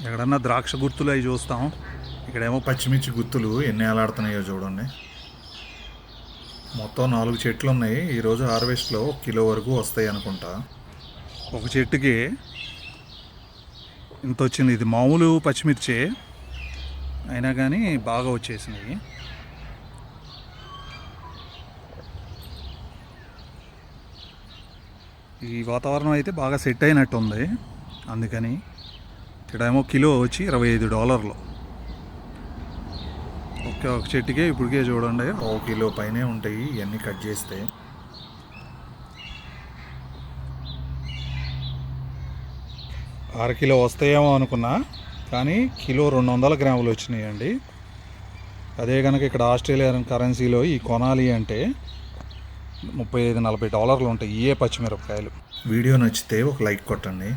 ఎక్కడన్నా ద్రాక్ష గుర్తులు అవి చూస్తాం. ఇక్కడేమో పచ్చిమిర్చి గుత్తులు ఎన్ని ఏలాడుతున్నాయో చూడండి. మొత్తం నాలుగు చెట్లు ఉన్నాయి. ఈరోజు హార్వెస్ట్లో ఒక కిలో వరకు వస్తాయి అనుకుంటా. ఒక చెట్టుకి ఇంత వచ్చింది. ఇది మామూలు పచ్చిమిర్చి అయినా కానీ బాగా వచ్చేసినాయి. ఈ వాతావరణం అయితే బాగా సెట్ అయినట్టు ఉంది అందుకని ఇక్కడేమో కిలో వచ్చి ఇరవై ఐదు డాలర్లు. ఒకే ఒక చెట్టుకే ఇప్పటికే చూడండి. ఒక కిలో పైనే ఉంటాయి ఇవన్నీ కట్ చేస్తే. అర కిలో వస్తాయేమో అనుకున్నా కానీ కిలో రెండు వందల గ్రాములు వచ్చినాయండి. అదే కనుక ఇక్కడ ఆస్ట్రేలియన్ కరెన్సీలో ఈ కొనాలి అంటే ముప్పై ఐదు నలభై డాలర్లు ఉంటాయి ఏ పచ్చిమిరపకాయలు. వీడియో నచ్చితే ఒక లైక్ కొట్టండి.